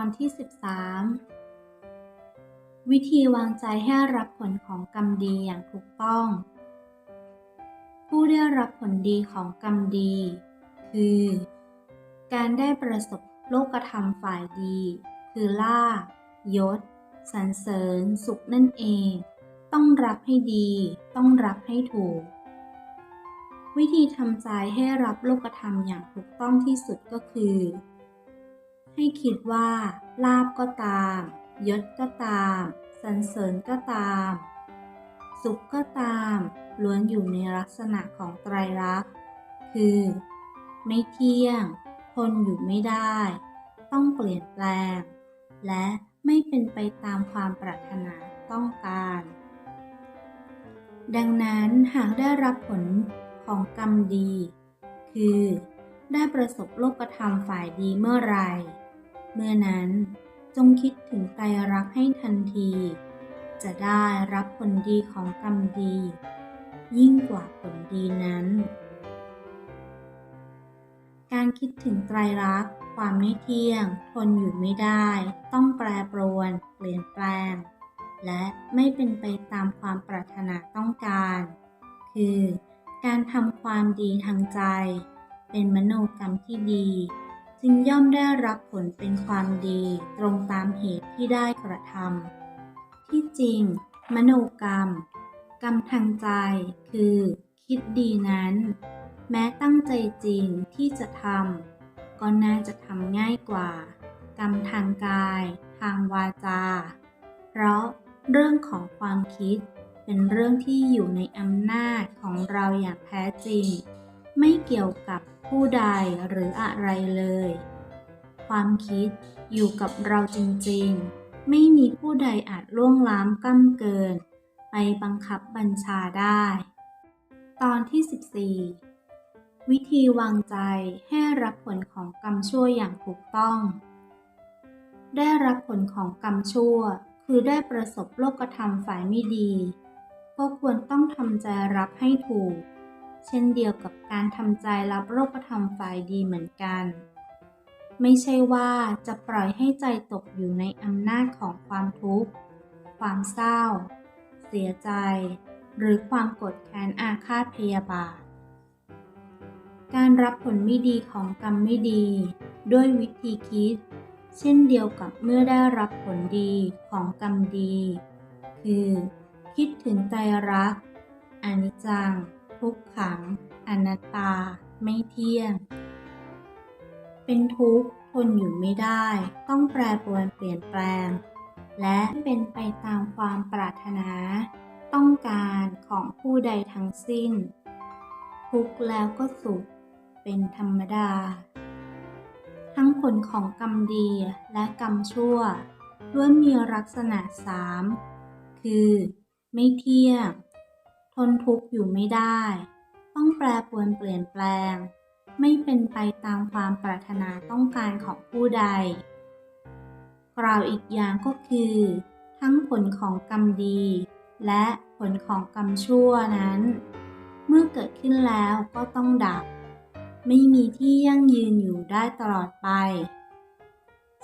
อนที่ 13 วิธีวางใจให้รับผลของกรรมดีอย่างถูกต้อง ผู้ได้รับผลดีของกรรมดี คือ การได้ประสบโลกธรรมฝ่ายดี คือลาภยศสรรเสริญ สุขนั่นเอง ต้องรับให้ดี ต้องรับให้ถูก วิธีทำใจให้รับโลกธรรมอย่างถูกต้องที่สุดก็คือ ให้คิดว่า ลาบก็ตาม ยศก็ตามสรรเสริญก็ตาม สุขก็ตาม ล้วนอยู่ในลักษณะของไตรลักษณ์ คือ ไม่เที่ยง ทนอยู่ไม่ได้ ต้องเปลี่ยนแปลง และไม่เป็นไปตามความปรารถนาต้องการ ดังนั้นหากได้รับผลของกรรมดี คือ ได้ประสบโลกธรรมฝ่ายดีเมื่อไหร เมื่อนั้นจงคิดถึงไตรรักษ์ให้ทันที จะได้รับผลดีของกรรมดี ยิ่งกว่าผลดีนั้น การคิดถึงไตรลักษณ์ความไม่เที่ยงทนอยู่ไม่ได้ ต้องแปรปรวน เปลี่ยนแปลง และไม่เป็นไปตามความปรารถนาต้องการ คือการทำความดีทางใจ เป็นมโนกรรมที่ดี จึงย่อมได้รับผลเป็นความดีตรงตามเหตุที่ได้กระทำที่จริง มโนกรรม กรรมทางใจ คือ คิดดีนั้น แม้ตั้งใจจริงที่จะทำก็น่าจะทำง่ายกว่า กรรมทางกาย ทางวาจา เพราะเรื่องของความคิดเป็นเรื่องที่อยู่ในอำนาจของเราอย่างแท้จริง ไม่เกี่ยวกับ ผู้ใดหรืออะไรเลย ความคิดอยู่กับเราจริงๆ ไม่มีผู้ใดอาจล่วงล้ำก้ำเกิน ไปบังคับบัญชาได้ ตอนที่ 14 วิธีวางใจให้รับผลของกรรมชั่วอย่างถูกต้อง ได้รับผลของกรรมชั่วคือได้ประสบโลกธรรมฝ่ายไม่ดี ก็ควรต้องทำใจรับให้ถูก เช่นเดียวกับการทำใจรับโลกธรรมฝ่ายดีเหมือนกัน ไม่ใช่ว่าจะปล่อยให้ใจตกอยู่ในอำนาจของความทุกข์ ความเศร้า เสียใจ หรือความกดแค้นอาฆาตพยาบาท การรับผลไม่ดีของกรรมไม่ดี ด้วยวิธีคิด เช่นเดียวกับเมื่อได้รับผลดีของกรรมดี คือ คิดถึงใจรักอนิจจัง ทุกขัง อนัตตา ไม่เที่ยง เป็นทุกข์ทนอยู่ไม่ได้ ต้องแปรปรวนเปลี่ยนแปลง และเป็นไปตามความปรารถนา ต้องการของผู้ใดทั้งสิ้น ทุกข์แล้วก็สุข เป็นธรรมดา ทั้งผลของกรรมดีและกรรมชั่วล้วนมีลักษณะสามคือ ไม่เที่ยง ทนทุกข์อยู่ไม่ได้ ต้องแปรปรวนเปลี่ยนแปลง ไม่เป็นไปตามความปรารถนาต้องการของผู้ใด กล่าวอีกอย่างก็คือ ทั้งผลของกรรมดี และผลของกรรมชั่วนั้น เมื่อเกิดขึ้นแล้วก็ต้องดับ ไม่มีที่ยั่งยืนอยู่ได้ตลอดไป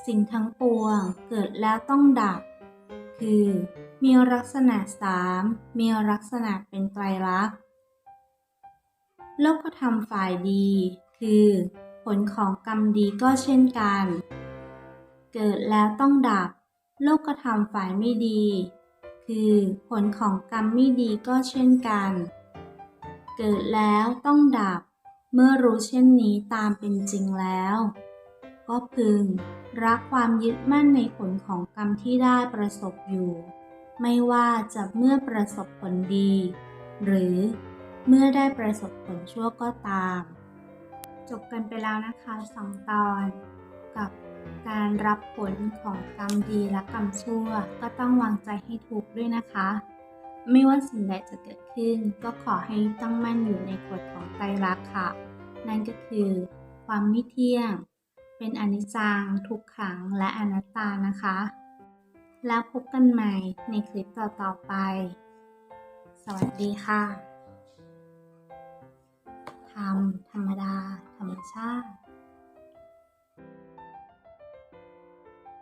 สิ่งทั้งปวงเกิดแล้วต้องดับ คือ มีลักษณะสามมีลักษณะเป็นไตรลักษณ์โลกธรรมฝ่ายดี คือ ผลของกรรมดีก็เช่นกัน เกิดแล้วต้องดับ โลกธรรมฝ่ายไม่ดี คือ ผลของกรรมไม่ดีก็เช่นกัน เกิดแล้วต้องดับ เมื่อรู้เช่นนี้ตามเป็นจริงแล้ว ก็พึงรักความยึดมั่นในผลของกรรมที่ได้ประสบอยู่ ไม่ว่าจะเมื่อประสบผลดี หรือเมื่อได้ประสบผลชั่วก็ตาม จบกันไปแล้วนะคะสองตอน กับการรับผลของกรรมดีและกรรมชั่ว ก็ต้องวางใจให้ถูกด้วยนะคะ ไม่ว่าสิ่งใดจะเกิดขึ้น ก็ขอให้ตั้งมั่นอยู่ในกฎของไตรลักษณ์ค่ะ นั่นก็คือ ความไม่เที่ยง เป็นอนิจจังทุกขังและอนัตตานะคะ แล้วพบกันใหม่ในคลิปต่อๆไป สวัสดีค่ะ ทำธรรมดา ธรรมชาติ